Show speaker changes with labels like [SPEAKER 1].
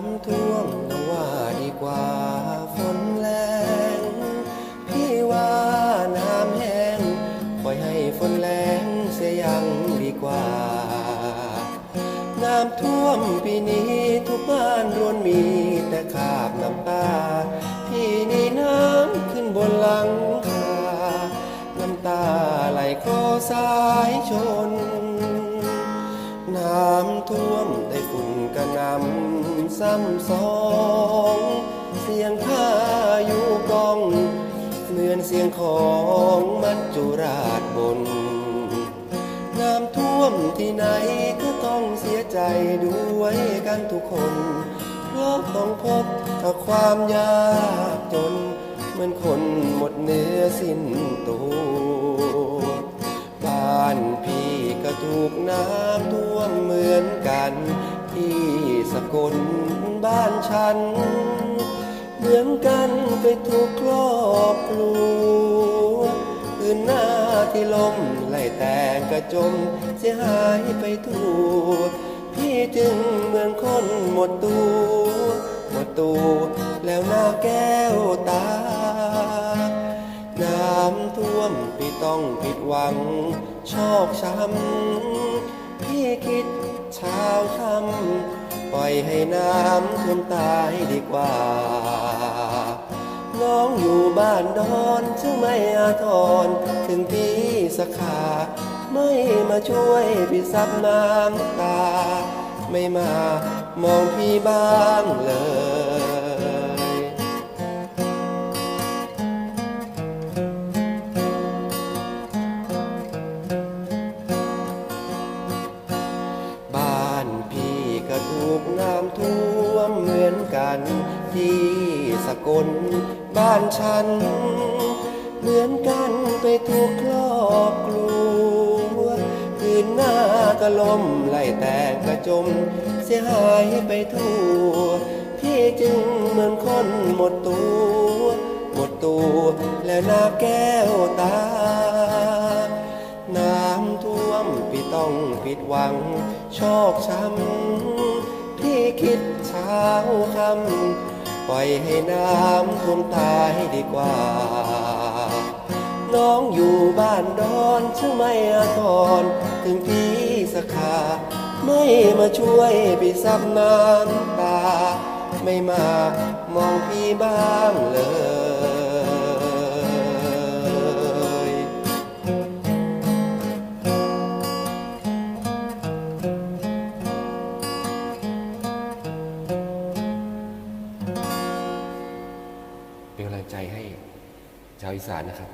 [SPEAKER 1] ำท่วมก็ว่าดีกว่าฝนแรงพี่ว่าน้ำแห้งปล่อยให้ฝนแรงเสียยังดีกว่า น้ำท่วมปีนี้ทุกบ้านรวนมีแต่ขาบน้ำตาพี่นี่น้ำขึ้นบนหลังคาน้ำตาไหลโคสายชน น้ำท่วมได้ฝุ่นกระนำ ซ้ำสอง เสียงพายุกอง เหมือนเสียงของมัจจุราชบน น้ำท่วมที่ไหนก็ต้องเสียใจด้วยกันทุกคน เพราะต้องพบกับความยากจน เหมือนคนหมดเนื้อสิ้นตัวบ้านพี่ก็ถูกน้ำท่วมเหมือนกัน สกลบ้านฉัน เหมือนกันไปถูกครอบครัวคืนหน้าที่ลมไล่แต่งกระจมเสียหายไปทั่วพี่จึงเหมือนคนหมดตัว หมดตัวแล้วหน้าแก้วตา น้ำท่วมพี่ต้องผิดหวัง ชอกช้ำพี่คิดเช้าค่ำ ปล่อยให้น้ำขึ้นตายดีกว่า น้องอยู่บ้านดอนซึ่งไม่อาทรถึงพี่สกขา ไม่มาช่วยพี่ซับน้ำตา ไม่มามองพี่บ้างเลย กัน ที่สกลบ้านฉัน เหมือนกันไปถูกครอบครัวคืนหน้าก็ลมไหลแต่งกระจม เสียหายไปทั่ว พี่จึงเหมือนคนหมดตัว หมดตัวแล้วหน้าแก้วตา น้ำท่วมพี่ต้องผิดหวัง ชอกช้ำ พี่คิดเช้าคำปล่อยให้น้ำท่วมตายดีกว่า น้องอยู่บ้านดอนซึ่งไม่อาทรถึงพี่สกขาไม่มาช่วยพี่ซับน้ำตา ไม่มามองพี่บ้างเลย เป็นกำลังใจให้ชาวอีสานนะครับ